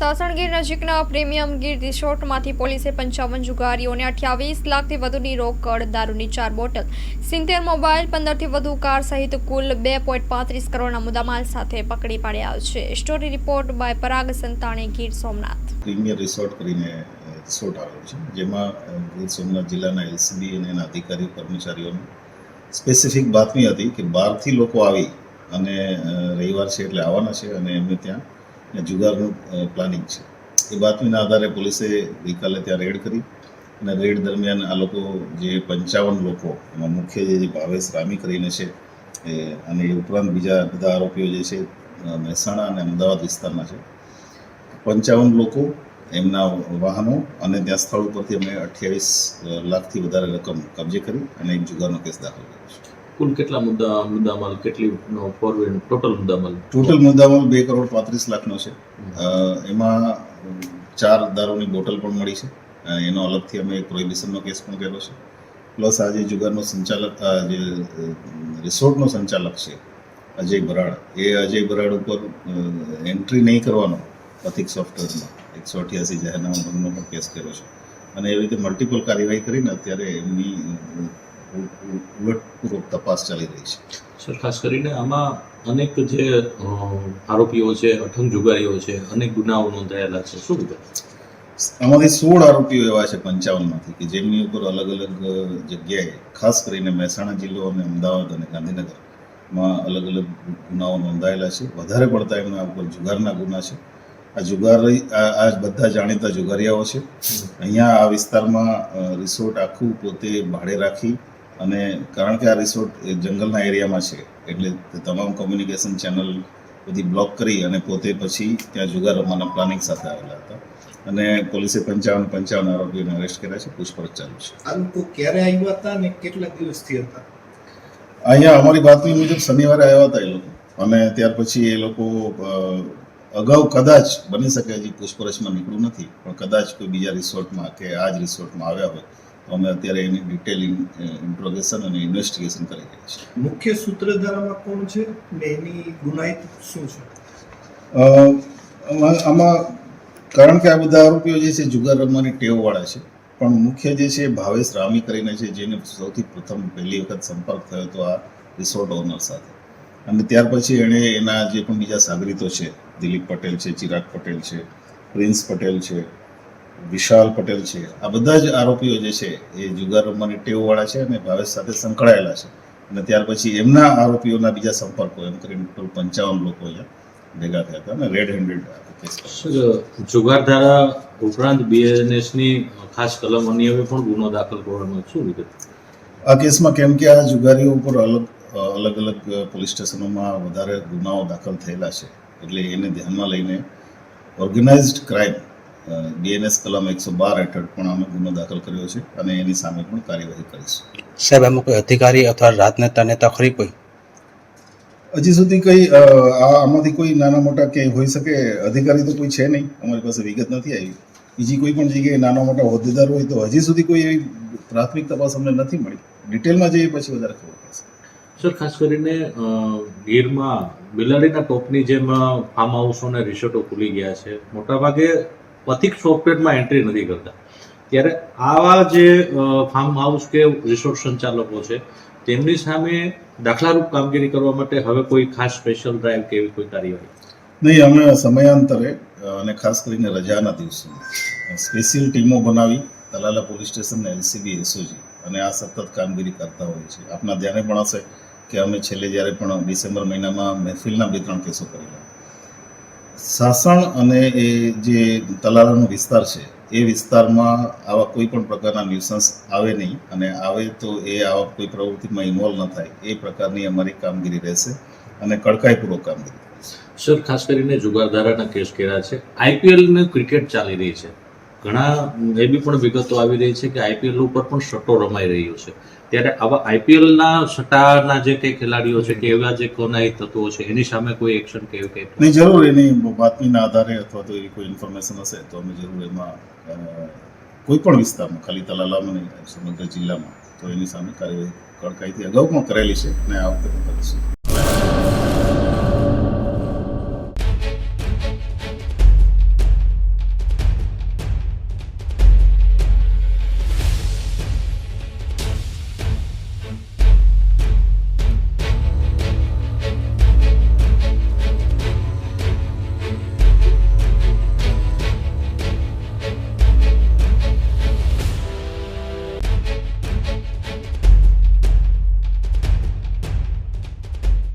સાસણગીર નજીકના પ્રીમિયમ ગીર રિસોર્ટમાંથી પોલીસે પંચાવન જુગારીઓને અઠ્યાવીસ લાખથી વધુની રોકડ દારૂની ચાર બોટલ, સિત્તેર મોબાઈલ, પંદરથી વધુ કાર સહિત કુલ બે પોઈન્ટ પાંત્રીસ કરોડના મુદ્દામાલ સાથે પકડી પાડ્યા છે. Story report by Parag Santani Gir Somnath. Premier resort કરીને રિસોર્ટ આવેલો છે. જેમાં ગીર સોમનાથ જિલ્લાના એલસીબી અને એના અધિકારીઓ, કર્મચારીઓને સ્પેસિફિક બાતમી હતી કે બહારથી લોકો આવી અને રવિવાર છે એટલે આવવાના છે અને એમને ત્યાં જુગારનું પ્લાનિંગ છે. એ બાતમીના આધારે પોલીસે ગઈકાલે ત્યાં રેડ કરી અને રેડ દરમિયાન આ લોકો જે પંચાવન લોકો, એમાં મુખ્ય જે ભાવેશ રામી કરીને છે, એ, અને એ ઉપરાંત બીજા બધા આરોપીઓ જે છે મહેસાણા અને અમદાવાદ વિસ્તારના છે. પંચાવન લોકો એમના વાહનો અને ત્યાં સ્થળ ઉપરથી અમે અઠ્યાવીસ લાખથી વધારે રકમ કબજે કરી અને એક જુગારનો કેસ દાખલ કર્યો છે. કુલ કેટલા મુદ્દા મુદ્દામાલ કેટલી ફોરવેડ ટોટલ મુદ્દામાલ? ટોટલ મુદ્દામાલ બે કરોડ પાંત્રીસ લાખનો છે. એમાં ચાર દારૂની બોટલ પણ મળી છે. એનો અલગથી અમે એક પ્રોહિબિશનનો કેસ પણ કર્યો છે. પ્લસ આ જે જુગારનો સંચાલક આ જે રિસોર્ટનો સંચાલક છે અજય બરાડ એ અજય બરાડ ઉપર એન્ટ્રી નહીં કરવાનો પથિક સોફ્ટવેરમાં. એકસો અઠ્યાસી જાહેરનામા ભંગનો પણ કેસ કર્યો છે. અને એવી રીતે મલ્ટિપલ કાર્યવાહી કરીને અત્યારે એમની તપાસ ચાલી રહી છે. સર ખાસ કરીને આમાં અનેક જે આરોપીઓ છે અઠંગ જુગારીઓ છે અનેક ગુનાઓ નોંધાયેલા છે. શું આમાંથી સોળ આરોપીઓ એવા છે પંચાવનમાંથી કે જેમની ઉપર અલગ અલગ જગ્યાએ ખાસ કરીને મહેસાણા જિલ્લો અને અમદાવાદ અને ગાંધીનગરમાં અલગ અલગ ગુનાઓ નોંધાયેલા છે. વધારે પડતા એમના ઉપર જુગારના ગુના છે. આ જુગારી આ આ બધા જાણીતા જુગારિયાઓ છે. અહીંયા આ વિસ્તારમાં રિસોર્ટ આખું પોતે ભાડે રાખી અને કારણ કે આ રિસોર્ટ એ જંગલના એરિયામાં છે એટલે તે તમામ કોમ્યુનિકેશન ચેનલ બધી બ્લોક કરી અને પોતે પછી ત્યાં જુગાર રમવાના પ્લાનિંગ સાથે આવેલા હતા. અને પોલીસે પંચાવન પંચાવન આરોપીઓને અરેસ્ટ કર્યા છે પૂછપરછ ચાલુ છે. આ લોકો ક્યારે આવ્યા હતા ને કેટલા દિવસથી હતા? અહીંયા અમારી બાતમી મુજબ શનિવારે આવ્યા હતા એ લોકો. અને ત્યાર પછી એ લોકો અગાઉ કદાચ બની શકે હજી પૂછપરછમાં નીકળ્યું નથી પણ કદાચ કોઈ બીજા રિસોર્ટમાં કે આ જ રિસોર્ટમાં આવ્યા હોય. અમે અત્યારે એની ડિટેલ ઇન્ટ્રોગેશન અને ઇન્વેસ્ટિગેશન કરી રહ્યા છીએ. મુખ્ય સૂત્રધારામાં કોણ છે ને એની ગુનાહિત શું છે? આમાં આમાં કારણ કે આ બધા આરોપીઓ જે છે જુગાર રમવાની ટેવવાળા છે. પણ મુખ્ય જે છે ભાવેશ રામી કરીને છે જેને સૌથી પ્રથમ પહેલી વખત સંપર્ક થયો હતો આ રિસોર્ટ ઓનર સાથે. અને ત્યાર પછી એણે એના જે પણ બીજા સાગરીતો છે દિલીપ પટેલ છે ચિરાગ પટેલ છે પ્રિન્સ પટેલ છે વિશાલ પટેલ છે. આ બધા જ આરોપીઓ જે છે એ જુગાર રમવાની ટેવવાળા છે અને ભાવેશ સાથે સંકળાયેલા છે. અને ત્યાર પછી એમના આરોપીઓના બીજા સંપર્કો એમ કરીને ટોટલ પંચાવન લોકો અહીંયા ભેગા થયા હતા અને રેડ હેન્ડેડ જુગાર ધારા ઉપરાંત બીએનએસની ખાસ કલમ અન્ય હવે પણ ગુનો દાખલ કરવાનો શું વિગત? આ કેસમાં કેમ કે આ જુગારીઓ ઉપર અલગ અલગ અલગ પોલીસ સ્ટેશનોમાં વધારે ગુનાઓ દાખલ થયેલા છે. એટલે એને ધ્યાનમાં લઈને ઓર્ગેનાઇઝડ ક્રાઇમ બીએનએસ કલમ એકસો બાર હેઠળ પણ અમે ગુનો દાખલ કર્યો છે અને એની સામે પણ કાર્યવાહી કરીશું. સાહેબ એમાં કોઈ અધિકારી અથવા રાજનેતા નેતા ખરી કોઈ હજી સુધી કઈ આ આમાંથી કોઈ નાના મોટા ક્યાંય હોઈ શકે? અધિકારી તો કોઈ છે નહીં. અમારી પાસે વિગત નથી આવી. બીજી કોઈ પણ જગ્યાએ નાના મોટા હોદ્દેદાર હોય તો હજી સુધી કોઈ એવી પ્રાથમિક તપાસ અમને નથી મળી. ડિટેલમાં જઈએ પછી વધારે ખબર પડશે. સર ખાસ કરીને ગીરમાં બિલાડીના ટોપની જેમ ફાર્મ હાઉસો અને રિસોર્ટો ખુલી ગયા છે. મોટાભાગે પથિક સોફ્ટવેરમાં એન્ટ્રી નથી કરતા. ત્યારે આવા જે ફાર્મ હાઉસ કે રિસોર્ટ સંચાલકો છે, તેમની સામે દાખલારૂપ કામગીરી કરવા માટે હવે કોઈ ખાસ સ્પેશિયલ ડ્રાઈવ કે એવી કોઈ કાર્યવાહી? નહીં, અમે સમયાંતરે અને ખાસ કરીને રજાના દિવસોમાં સ્પેશિયલ ટીમો બનાવી તલાલા પોલીસ સ્ટેશન ને એલસીબી એસઓજી અને આ સતત કામગીરી કરતા હોઈએ છીએ. આપના ધ્યાને પણ હશે કે અમે છેલ્લે જ્યારે પણ ડિસેમ્બર મહિનામાં મહેફિલના બે ત્રણ કેસો કરેલા સાસણ અને એ જે તલાલાનો વિસ્તાર છે, એ વિસ્તારમાં આવા કોઈ પણ પ્રકારના ન્યુસન્સ આવે નહીં અને આવે તો એ આવા કોઈ પ્રવૃત્તિમાં ઇન્વોલ્વ ન થાય. એ પ્રકારની અમારી કામગીરી રહેશે અને કડકાઈપૂર્વક કામગીરી. સર, ખાસ કરીને જુગારધારાના કેસ કર્યા છે. આઈપીએલને ક્રિકેટ ચાલી રહી છે. ઘણા એવી પણ વિગતો આવી રહી છે કે આઈપીએલ ઉપર પણ સટ્ટો રમાઈ રહ્યો છે. ત્યારે આવા આઈપીએલના સટ્ટાના જે કંઈ ખેલાડીઓ છે કે એવા જે કોનાઈ તત્વો છે, એની સામે કોઈ એક્શન કે એવું કંઈ? નહીં, જરૂર એની બાતમીના આધારે અથવા તો એવી કોઈ ઇન્ફોર્મેશન હશે તો અમે જરૂર એમાં કોઈ પણ વિસ્તારમાં, ખાલી તલાલામાં નહીં, સમગ્ર જિલ્લામાં, તો એની સામે કાર્યવાહી કડકાઈથી અગાઉ પણ કરેલી છે અને આ વખતે પણ કરીશું